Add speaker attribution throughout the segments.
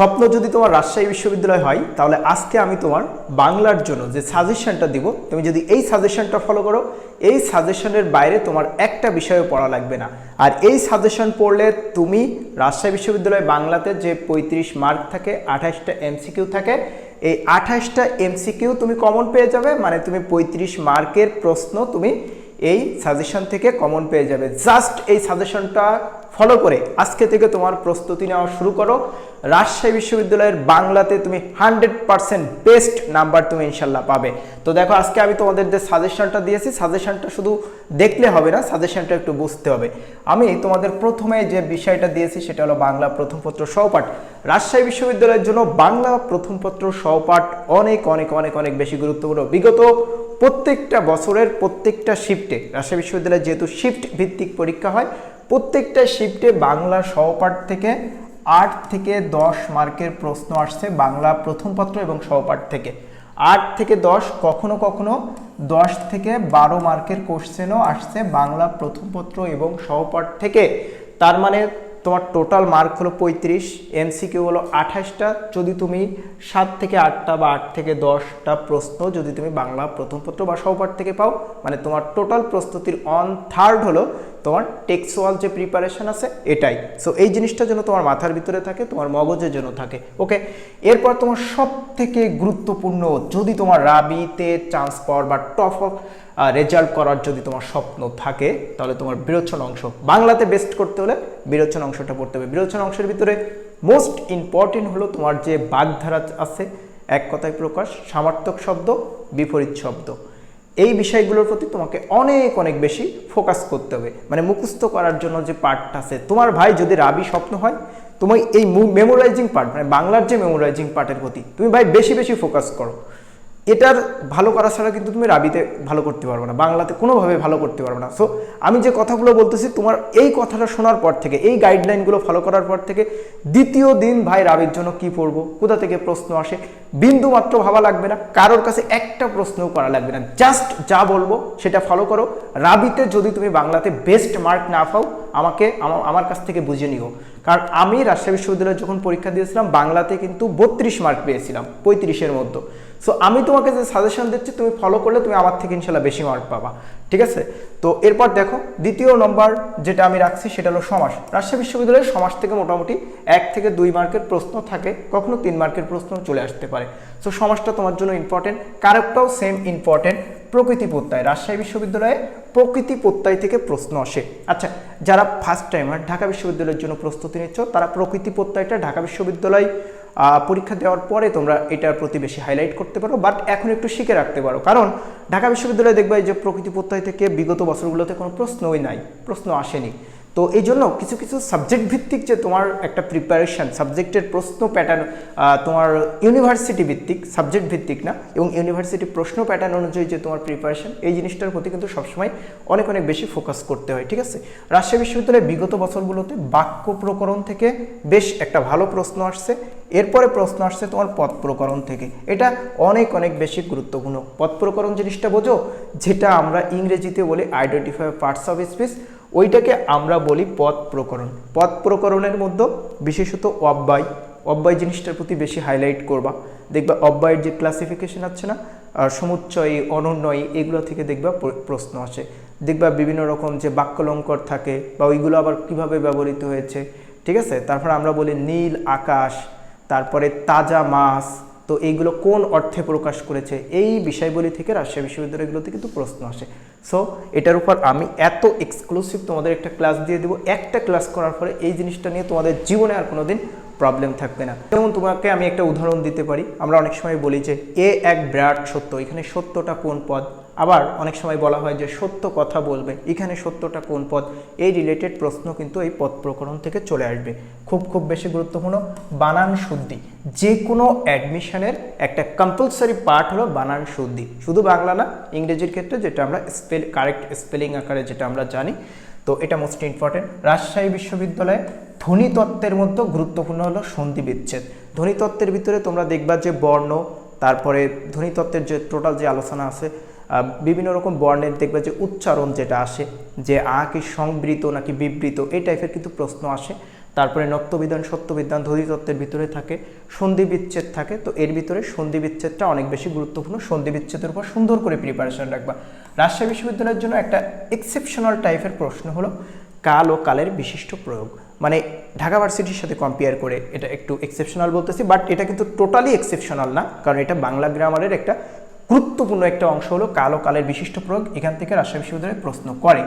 Speaker 1: স্বপ্ন যদি তোমার রাজশাহী বিশ্ববিদ্যালয় হয়, তাহলে আজকে আমি তোমার বাংলার জন্য যে সাজেশনটা দিব, তুমি যদি এই সাজেশনটা ফলো করো, এই সাজেশনের বাইরে তোমার একটা বিষয়ে পড়া লাগবে না। আর এই সাজেশন পড়লে তুমি রাজশাহী বিশ্ববিদ্যালয় বাংলাতে যে পঁয়ত্রিশ মার্ক থাকে, আঠাশটা এমসিকিউ থাকে, এই আঠাশটা এমসিকিউ তুমি কমন পেয়ে যাবে মানে তুমি পঁয়ত্রিশ মার্কের প্রশ্ন তুমি এই সাজেশন থেকে কমন পেয়ে যাবে। জাস্ট এই সাজেশনটা ফলো করে আজকে থেকে তোমার প্রস্তুতি নেওয়া শুরু করো। রাজশাহী বিশ্ববিদ্যালয়ের বাংলাতে তুমি হান্ড্রেড পারসেন্ট বেস্ট নাম্বার তুমি ইনশাল্লাহ পাবে। তো দেখো, আজকে আমি তোমাদের যে সাজেশনটা দিয়েছি, সাজেশনটা শুধু দেখলে হবে না, সাজেশনটা একটু বুঝতে হবে। আমি তোমাদের প্রথমে যে বিষয়টা দিয়েছি, সেটা হলো বাংলা প্রথম পত্র সহপাঠ। রাজশাহী বিশ্ববিদ্যালয়ের জন্য বাংলা প্রথম পত্র সহপাঠ অনেক অনেক অনেক অনেক বেশি গুরুত্বপূর্ণ। বিগত প্রত্যেকটা বছরের প্রত্যেকটা শিফটে রাজশাহী বিশ্ববিদ্যালয়ে যেহেতু শিফট ভিত্তিক পরীক্ষা হয় প্রত্যেকটা শিফটে বাংলা সহপাঠ থেকে আট থেকে দশ মার্কের প্রশ্ন আসছে বাংলা প্রথম পত্র এবং সহপাঠ থেকে। আট থেকে দশ, কখনো কখনো দশ থেকে বারো মার্কের কোশ্চেনও আসছে বাংলা প্রথম পত্র এবং সহপাঠ থেকে। তার মানে তোমার টোটাল মার্ক হলো পঁয়ত্রিশ এমসিকিউ হলো আঠাশটা। যদি তুমি সাত থেকে আটটা বা আট থেকে দশটা প্রশ্ন যদি তুমি বাংলা প্রথম পত্র বা সহপাঠ থেকে পাও মানে তোমার টোটাল প্রস্তুতির অন থার্ড হলো তোমার টেক্সুয়াল যে প্রিপারেশন আছে, এটাই। সো এই জিনিসটা যেন তোমার মাথার ভিতরে থাকে, তোমার মগজের জন্য থাকে। ওকে এরপর তোমার সব থেকে গুরুত্বপূর্ণ, যদি তোমার রাবিতে চান্স পাওয়ার বা টপ অফ রেজাল্ট করার যদি তোমার স্বপ্ন থাকে, তাহলে তোমার বিরোচন অংশ। বাংলাতে বেস্ট করতে হলে বিরোচন অংশটা পড়তে হবে। বিরোচন অংশের ভিতরে মোস্ট ইম্পর্টেন্ট হলো তোমার যে বাগধারা আছে, এক কথায় প্রকাশ, সামার্থক শব্দ, বিপরীত শব্দ। এই বিষয়গুলোর প্রতি তোমাকে অনেক অনেক বেশি ফোকাস করতে হবে। মানে মুখস্থ করার জন্য যে পার্টটা আছে, তোমার ভাই যদি রাবি স্বপ্ন হয় তুমি এই মেমোরাইজিং পার্ট মানে বাংলার যে মেমোরাইজিং পার্টের প্রতি, তুমি ভাই বেশি বেশি ফোকাস করো। এটার ভালো করা ছাড়া কিন্তু তুমি রাবিতে ভালো করতে পারবে না, বাংলাতে কোনোভাবে ভালো করতে পারবে না। সো আমি যে কথাগুলো বলতেছি, তোমার এই কথাটা শোনার পর থেকে, এই গাইডলাইনগুলো ফলো করার পর থেকে দ্বিতীয় দিন ভাই রাবির জন্য কি পড়ব, কোথা থেকে প্রশ্ন আসে, বিন্দু মাত্র ভাবা লাগবে না, কারোর কাছে একটা প্রশ্নও করা লাগবে না জাস্ট যা বলব সেটা ফলো করো। রাবিতে যদি তুমি বাংলাতে বেস্ট মার্ক না পাও, আমাকে, আমা- আমার কাছ থেকে বুঝে নিও। কারণ আমি রাজশাহী বিশ্ববিদ্যালয়ে যখন পরীক্ষা দিয়েছিলাম, বাংলাতে কিন্তু বত্রিশ মার্ক পেয়েছিলাম, পঁয়ত্রিশের মধ্যে। সো আমি তোমাকে যে সাজেশন দিচ্ছি, তুমি ফলো করলে তুমি আমার থেকে ইনশাল্লাহ বেশি মার্ক পাবা। ঠিক আছে? তো এরপর দেখো, দ্বিতীয় নম্বর যেটা আমি রাখছি, সেটা হলো সমাস। রাজশাহী বিশ্ববিদ্যালয়ের সমাজ থেকে মোটামুটি এক থেকে দুই মার্কের প্রশ্ন থাকে, কখনো তিন মার্কের প্রশ্ন চলে আসতে পারে। সো সমাজটা তোমার জন্য ইম্পর্টেন্ট কারকটাও সেম ইম্পর্টেন্ট প্রকৃতি প্রত্যয়। রাজশাহী বিশ্ববিদ্যালয়ে প্রকৃতি প্রত্যয় থেকে প্রশ্ন আসে। আচ্ছা যারা ফার্স্ট টাইমার ঢাকা বিশ্ববিদ্যালয়ের জন্য প্রস্তুতি নিচ্ছ। তারা প্রকৃতি প্রত্যয়টা ঢাকা বিশ্ববিদ্যালয় পরীক্ষা দেওয়ার পরে তোমরা এটার প্রতি বেশি হাইলাইট করতে পারো। বাট এখন একটু শিখে রাখতে পারো। কারণ ঢাকা বিশ্ববিদ্যালয়ে দেখবে যে প্রকৃতি প্রত্যয় থেকে বিগত বছরগুলোতে কোনো প্রশ্নই নাই, প্রশ্ন আসেনি। তো এই জন্য কিছু কিছু সাবজেক্ট ভিত্তিক যে তোমার একটা প্রিপারেশান সাবজেক্টের প্রশ্ন প্যাটার্ন তোমার ইউনিভার্সিটি ভিত্তিক সাবজেক্ট ভিত্তিক না, এবং ইউনিভার্সিটি প্রশ্ন প্যাটার্ন অনুযায়ী যে তোমার প্রিপারেশান এই জিনিসটার প্রতি কিন্তু সবসময় অনেক অনেক বেশি ফোকাস করতে হয়, ঠিক আছে? রাজশাহী বিশ্ববিদ্যালয়ে বিগত বছরগুলোতে বাক্য প্রকরণ থেকে বেশ একটা ভালো প্রশ্ন আসছে এরপরে প্রশ্ন আসছে তোমার পথ প্রকরণ থেকে। এটা অনেক অনেক বেশি গুরুত্বপূর্ণ। পথ প্রকরণ জিনিসটা বোঝো, যেটা আমরা ইংরেজিতে বলি আইডেন্টিফাই পার্টস অফ স্পিচ ওইটাকে আমরা বলি পথ প্রকরণ। পথ প্রকরণের মধ্যে বিশেষত অব্যয় অব্যয় জিনিসটার প্রতি বেশি হাইলাইট করবা। দেখবা অব্যয়ের যে ক্লাসিফিকেশন আছে না সমুচ্চয়ী, অনন্যয়ী, এগুলো থেকে দেখবা প্রশ্ন আসে। দেখবা বিভিন্ন রকম যে বাক্যলঙ্কর থাকে বা ওইগুলো আবার কীভাবে ব্যবহৃত হয়েছে, ঠিক আছে? তারপর আমরা বলি নীল, আকাশ তারপরে তাজা মাছ, তো এইগুলো কোন অর্থে প্রকাশ করেছে? এই বিষয়গুলি থেকে রাজশাহী বিশ্ববিদ্যালয়গুলোতে কিন্তু প্রশ্ন আসে। সো এটার উপর আমি এত এক্সক্লুসিভ তোমাদের একটা ক্লাস দিয়ে দেবো। একটা ক্লাস করার পরে এই জিনিসটা নিয়ে তোমাদের জীবনে আর কোনোদিন প্রবলেম থাকবে না। যেমন তোমাকে আমি একটা উদাহরণ দিতে পারি। আমরা অনেক সময় বলি যে, এ এক বিরাট সত্য। এখানে সত্যটা কোন পদ? আবার অনেক সময় বলা হয় যে সত্য কথা বলবে। এখানে সত্যটা কোন পদ এই রিলেটেড প্রশ্ন কিন্তু এই পদ প্রকরণ থেকে চলে আসবে। খুব খুব বেশি গুরুত্বপূর্ণ, বানান শুদ্ধি। যে কোনো অ্যাডমিশনের একটা কম্পালসারি পার্ট হলো বানান শুদ্ধি। শুধু বাংলা না, ইংরেজির ক্ষেত্রে যেটা আমরা স্পেল কারেক্ট স্পেলিং আকারে যেটা আমরা জানি, তো এটা মোস্ট ইম্পর্টেন্ট রাজশাহী বিশ্ববিদ্যালয়ে ধ্বনিতত্ত্বের মধ্যে গুরুত্বপূর্ণ হলো সন্ধি বিচ্ছেদ। ধ্বনিতত্ত্বের ভিতরে তোমরা দেখবা যে বর্ণ, তারপরে ধ্বনিতত্ত্বের যে টোটাল যে আলোচনা আছে বিভিন্ন রকম বর্ণের দেখবে যে উচ্চারণ যেটা আসে, যে আ কি সংবৃত নাকি বিবৃত, এই টাইপের কিন্তু প্রশ্ন আসে। তারপরে নত্যবিধান সত্যবিধান ধরিতত্ত্বের ভিতরে থাকে সন্ধি বিচ্ছেদ থাকে। তো এর ভিতরে সন্ধি বিচ্ছেদটা অনেক বেশি গুরুত্বপূর্ণ। সন্ধি বিচ্ছেদের উপর সুন্দর করে প্রিপারেশন রাখবা। রাজশাহী বিশ্ববিদ্যালয়ের জন্য একটা এক্সেপশনাল টাইপের প্রশ্ন হলো, কাল ও কালের বিশিষ্ট প্রয়োগ। মানে ঢাকা ভার্সিটির সাথে কম্পেয়ার করে এটা একটু এক্সেপশনাল বলতেছি বাট এটা কিন্তু টোটালি এক্সেপশনাল না, কারণ এটা বাংলা গ্রামারের একটা গুরুত্বপূর্ণ একটা অংশ হলো কাল কালের বিশিষ্ট প্রয়োগ, এখান থেকে রাজশাহী বিশ্ববিদ্যালয়ে প্রশ্ন করে।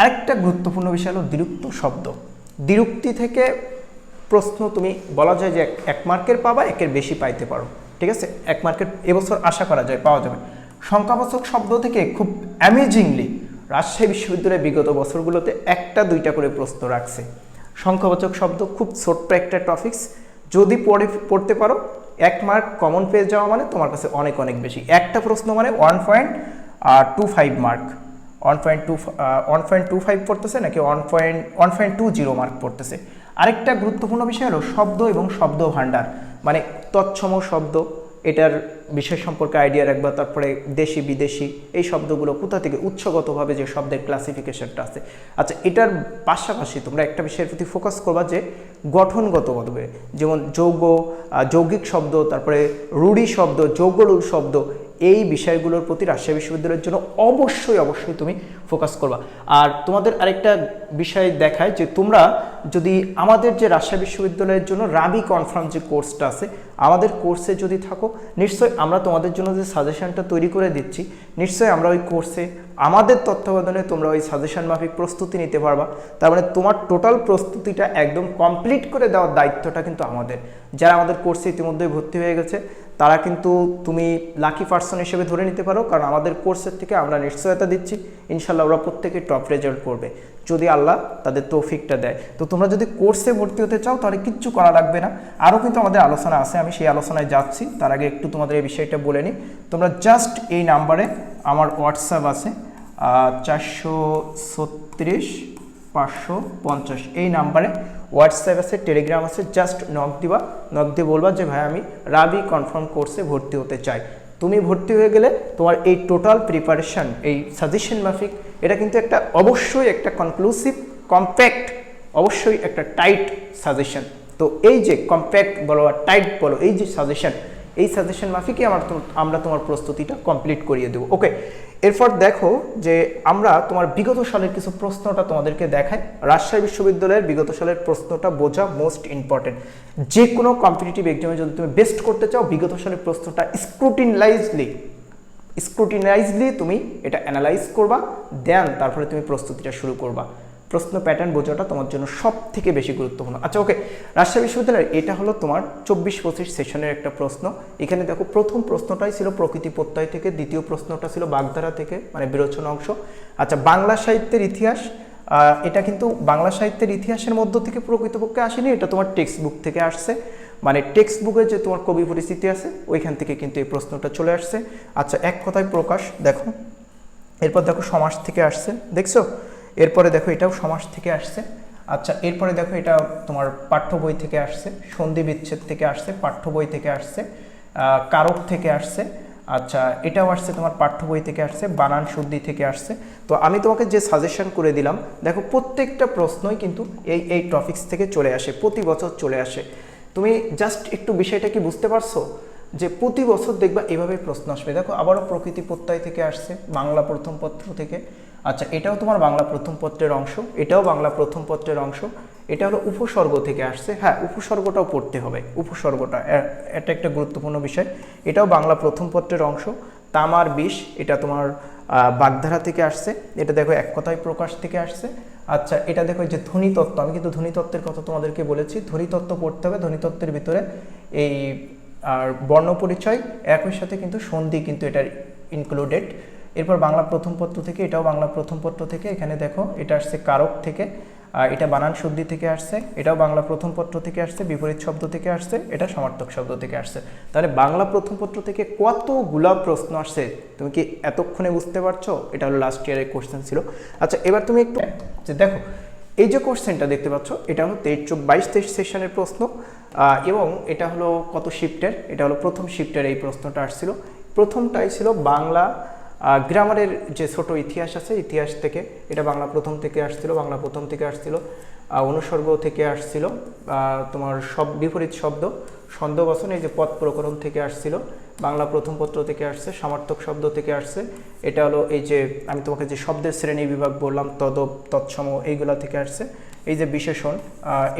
Speaker 1: আরেকটা গুরুত্বপূর্ণ বিষয় হলো দ্বিরুক্ত শব্দ। দ্বিরুক্তি থেকে প্রশ্ন তুমি বলা যায় যে এক মার্কের পাবা, একের বেশি পাইতে পারো। ঠিক আছে? এক মার্কের এবছর আশা করা যায়, পাওয়া যাবে। সংখ্যাবাচক শব্দ থেকে খুব অ্যামেজিংলি রাজশাহী বিশ্ববিদ্যালয়ে বিগত বছরগুলোতে একটা, দুইটা করে প্রশ্ন রাখছে। সংখ্যাবাচক শব্দ, খুব ছোট্ট একটা টপিক্স যদি পড়ে, পড়তে পারো এক মার্ক কমন পেয়ে যাওয়া মানে তোমার কাছে অনেক অনেক বেশি। একটা প্রশ্ন মানে one point two five mark one point two one point two five পড়তেছে নাকি one point one point two zero mark পড়তেছে? আরেকটা গুরুত্বপূর্ণ বিষয় হলো শব্দ এবং শব্দ ভাণ্ডার মানে তৎসম শব্দ। এটার বিষয় সম্পর্কে আইডিয়া রাখবা, তারপরে দেশি, বিদেশি, এই শব্দগুলো কোথা থেকে উৎসগতভাবে যে শব্দের ক্লাসিফিকেশনটা আছে। আচ্ছা এটার পাশাপাশি তোমরা একটা বিষয়ের প্রতি ফোকাস করবা যে গঠনগতভাবে যেমন যৌগ যৌগিক শব্দ, তারপরে রুড়ি শব্দ, যৌগরূঢ় শব্দ এই বিষয়গুলোর প্রতি রাজশাহী বিশ্ববিদ্যালয়ের জন্য অবশ্যই অবশ্যই তুমি ফোকাস করবা। আর তোমাদের আরেকটা বিষয় দেখায় যে তোমরা যদি আমাদের যে রাজশাহী বিশ্ববিদ্যালয়ের জন্য রাবি কনফার্ম যে কোর্সটা আছে, আমাদের কোর্সে যদি থাকো, নিশ্চয়ই আমরা তোমাদের জন্য যে সাজেশনটা তৈরি করে দিচ্ছি, নিশ্চয়ই আমরা ওই কোর্সে আমাদের তত্ত্বাবধানে তোমরা ওই সাজেশন মাফিক প্রস্তুতি নিতে পারবা। তার মানে তোমার টোটাল প্রস্তুতিটা একদম কমপ্লিট করে দেওয়ার দায়িত্বটা কিন্তু আমাদের। যারা আমাদের কোর্সে ইতিমধ্যেই ভর্তি হয়ে গেছে তারা কিন্তু তুমি লাকি পার্সন হিসেবে ধরে নিতে পারো, কারণ আমাদের কোর্সের থেকে আমরা নিশ্চয়তা দিচ্ছি ইনশাল্লাহ ওরা প্রত্যেকে টপ রেজাল্ট করবে। যদি আল্লাহ তাদের তৌফিকটা দেয়। তো তোমরা যদি কোর্সে ভর্তি হতে চাও, তাহলে কিচ্ছু করা লাগবে না। আরও কিন্তু আমাদের আলোচনা আছে, আমি সেই আলোচনায় যাচ্ছি। তার আগে একটু তোমাদের এই বিষয়টা বলে নিই। তোমরা জাস্ট এই নাম্বারে আমার হোয়াটসঅ্যাপ আছে চারশো ছত্রিশ পাঁচশো পঞ্চাশ। এই নাম্বারে হোয়াটসঅ্যাপ আছে টেলিগ্রাম আছে জাস্ট নক দিবা নক দিয়ে বলবা যে, ভাই, আমি রাবি কনফার্ম কোর্সে ভর্তি হতে চাই। তুমি ভর্তি হয়ে গেলে তোমার এই টোটাল প্রিপারেশান এই সাজেশন মাফিক, এটা কিন্তু একটা অবশ্যই একটা কনক্লুসিভ কম্প্যাক্ট অবশ্যই একটা টাইট সাজেশন তো এই যে কম্প্যাক্ট বলো আর টাইট বলো, এই যে সাজেশন এই সাজেশন মাফিকই আমার আমরা তোমার প্রস্তুতিটা কমপ্লিট করিয়ে দেবো। ওকে এরপর দেখো যে আমরা তোমার বিগত সালের কিছু প্রশ্নটা তোমাদেরকে দেখাই। রাজশাহী বিশ্ববিদ্যালয়ের বিগত সালের প্রশ্নটা বোঝা মোস্ট ইম্পর্টেন্ট যে কোনো কম্পিটিটিভ এক্সামে যদি তুমি বেস্ট করতে চাও, বিগত সালের প্রশ্নটা স্ক্রুটিনাইজলি স্ক্রুটিনাইজলি তুমি এটা অ্যানালাইজ করবা দেন তারপরে তুমি প্রস্তুতিটা শুরু করবা। প্রশ্ন প্যাটার্ন বোঝাটা তোমার জন্য সব থেকে বেশি গুরুত্বপূর্ণ। আচ্ছা ওকে রাজশাহী বিশ্ববিদ্যালয়ের, এটা হলো তোমার চব্বিশ পঁচিশ সেশনের একটা প্রশ্ন। এখানে দেখো, প্রথম প্রশ্নটাই ছিল প্রকৃতি প্রত্যয় থেকে, দ্বিতীয় প্রশ্নটা ছিল বাগধারা থেকে মানে বিরোচন অংশ। আচ্ছা বাংলা সাহিত্যের ইতিহাস এটা কিন্তু বাংলা সাহিত্যের ইতিহাসের মধ্য থেকে প্রকৃতপক্ষে আসেনি, এটা তোমার টেক্সট বুক থেকে আসছে। মানে টেক্সট বুকে যে তোমার কবি পরিস্থিতি আছে, ওইখান থেকে কিন্তু এই প্রশ্নটা চলে আসছে। আচ্ছা এক কথায় প্রকাশ, দেখো। এরপর দেখো, সমাজ থেকে আসছে, দেখছ? এরপরে দেখো এটাও সমাজ থেকে আসছে। আচ্ছা এরপরে দেখো এটা তোমার পাঠ্য বই থেকে আসছে, সন্ধি বিচ্ছেদ থেকে আসছে, পাঠ্য বই থেকে আসছে কারক থেকে আসছে আচ্ছা এটাও আসছে তোমার পাঠ্য বই থেকে আসছে, বানান শুদ্ধি থেকে আসছে। তো আমি তোমাকে যে সাজেশন করে দিলাম, দেখো প্রত্যেকটা প্রশ্নই কিন্তু এই এই টপিক্স থেকে চলে আসে, প্রতি বছর চলে আসে। তুমি জাস্ট একটু বিষয়টা কি বুঝতে পারছ? যে প্রতি বছর দেখবা এভাবে প্রশ্ন আসবে। দেখো আবারও প্রকৃতি প্রত্যয় থেকে আসছে, বাংলা প্রথম পত্র থেকে। আচ্ছা এটাও তোমার বাংলা প্রথম পত্রের অংশ, এটাও বাংলা প্রথম পত্রের অংশ, এটা হলো উপসর্গ থেকে আসছে। হ্যাঁ উপসর্গটাও পড়তে হবে, উপসর্গটা এটা একটা গুরুত্বপূর্ণ বিষয়। এটাও বাংলা প্রথম পত্রের অংশ, তামার বিষ, এটা তোমার বাগধারা থেকে আসছে, এটা দেখো এক কথায় প্রকাশ থেকে আসছে। আচ্ছা এটা দেখো যে ধ্বনিতত্ত্ব, আমি কিন্তু ধ্বনিতত্ত্বের কথা তোমাদেরকে বলেছি, ধ্বনিতত্ত্ব পড়তে হবে, ধ্বনিতত্ত্বের ভিতরে এই, আর বর্ণ পরিচয় একই সাথে কিন্তু সন্ধি কিন্তু এটার ইনক্লুডেড এরপর বাংলা প্রথম পত্র থেকে এটাও বাংলা প্রথম পত্র থেকে এখানে দেখো এটা আসছে কারক থেকে আর এটা বানান শুদ্ধি থেকে আসছে এটাও বাংলা প্রথম পত্র থেকে আসছে বিপরীত শব্দ থেকে আসছে এটা সমার্থক শব্দ থেকে আসছে। তাহলে বাংলা প্রথম পত্র থেকে কতগুলা প্রশ্ন আসছে তুমি কি এতক্ষণে বুঝতে পারছ? এটা হলো লাস্ট ইয়ারের কোশ্চেন ছিল। আচ্ছা এবার তুমি একটু যে দেখো এই যে কোশ্চেনটা দেখতে পাচ্ছ এটা হলো তেইশ বাইশ তেইশ সেশনের প্রশ্ন এবং এটা হলো কত শিফটের এটা হলো প্রথম শিফটের এই প্রশ্নটা আসছিল। প্রথমটাই ছিল বাংলা গ্রামারের যে ছোট ইতিহাস আছে, ইতিহাস থেকে, এটা বাংলা প্রথম থেকে আসছিল, বাংলা প্রথম থেকে আসছিল অনুসর্গ থেকে আসছিল তোমার সব, বিপরীত শব্দ সন্দেহবাসন এই যে পদ প্রকরণ থেকে আসছিল, বাংলা প্রথম পত্র থেকে আসছে, সমার্থক শব্দ থেকে আসছে, এটা হলো এই যে, আমি তোমাকে যে শব্দের শ্রেণি বিভাগ বললাম তদ তৎসম, এইগুলা থেকে আসছে, এই যে বিশেষণ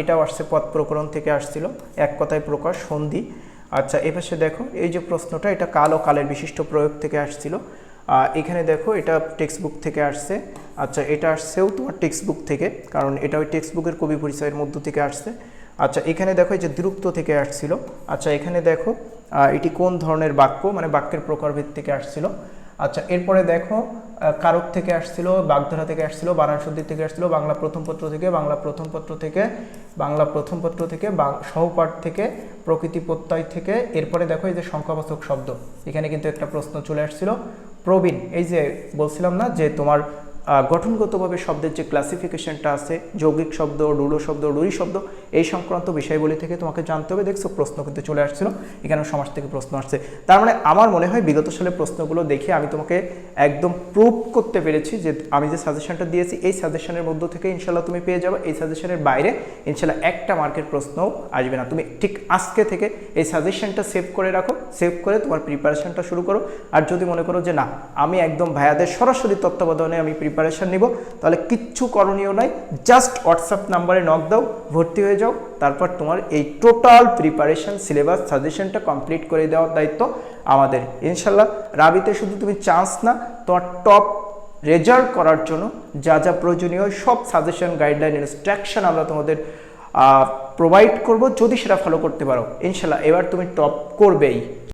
Speaker 1: এটাও আসছে পদ প্রকরণ থেকে আসছিল, এক কথায় প্রকাশ, সন্ধি আচ্ছা এপাশে দেখো, এই যে প্রশ্নটা, এটা কাল ও কালের বিশিষ্ট প্রয়োগ থেকে আসছিল এখানে দেখো এটা টেক্সট বুক থেকে আসছে। আচ্ছা এটা আসছেও তোমার টেক্সট বুক থেকে, কারণ এটা ওই টেক্সট বুকের কবি পরিচয়ের মধ্য থেকে আসছে। আচ্ছা এখানে দেখো এই যে দ্রুপ্ত থেকে আসছিল। আচ্ছা এখানে দেখো এটি কোন ধরনের বাক্য মানে বাক্যের প্রকারভেদ থেকে আসছিল। আচ্ছা এরপরে দেখো কারক থেকে আসছিল, বাগধারা থেকে আসছিল, বানান থেকে আসছিল, বাংলা প্রথম পত্র থেকে, বাংলা প্রথম পত্র থেকে, বাংলা প্রথম পত্র থেকে সহপাঠ থেকে, প্রকৃতি প্রত্যয় থেকে, এরপরে দেখো এই যে সংখ্যাবাচক শব্দ। এখানে কিন্তু একটা প্রশ্ন চলে আসছিল। প্রবীণ, এই যে বলছিলাম না যে তোমার গঠনগতভাবে শব্দের যে ক্লাসিফিকেশনটা আছে, যৌগিক শব্দ রুড়ো শব্দ রুড়ি শব্দ এই সংক্রান্ত বিষয়গুলি থেকে তোমাকে জানতে হবে। দেখছ, প্রশ্ন কিন্তু চলে আসছিল। এখানে সমাজ থেকে প্রশ্ন আসছে। তার মানে আমার মনে হয় বিগত সালের প্রশ্নগুলো দেখে আমি তোমাকে একদম প্রুভ করতে পেরেছি যে আমি যে সাজেশনটা দিয়েছি, এই সাজেশনের মধ্য থেকে ইনশাল্লাহ তুমি পেয়ে যাবে। এই সাজেশনের বাইরে ইনশাল্লাহ একটা মার্কের প্রশ্নও আসবে না। তুমি ঠিক আজকে থেকে এই সাজেশনটা সেভ করে রাখো সেভ করে তোমার প্রিপারেশনটা শুরু করো। আর যদি মনে করো যে না, আমি একদম ভাইয়াদের সরাসরি তত্ত্বাবধানে আমি প্রিপারেশন নিব, তাহলে কিচ্ছু করণীয় নাই। জাস্ট হোয়াটসঅ্যাপ নাম্বারে নক দাও, ভর্তি হয়ে যাও, তারপর তোমার এই টোটাল প্রিপারেশন সিলেবাস সাজেশনটা কমপ্লিট করে দেওয়ার দায়িত্ব আমাদের। ইনশাল্লাহ রাবিতে শুধু তুমি চান্স না, তোমার টপ রেজাল্ট করার জন্য যা যা প্রয়োজনীয় সব সাজেশন গাইডলাইন ইনস্ট্রাকশন আমরা তোমাদের প্রোভাইড করব, যদি সেটা ফলো করতে পারো। ইনশাল্লাহ এবার তুমি টপ করবেই।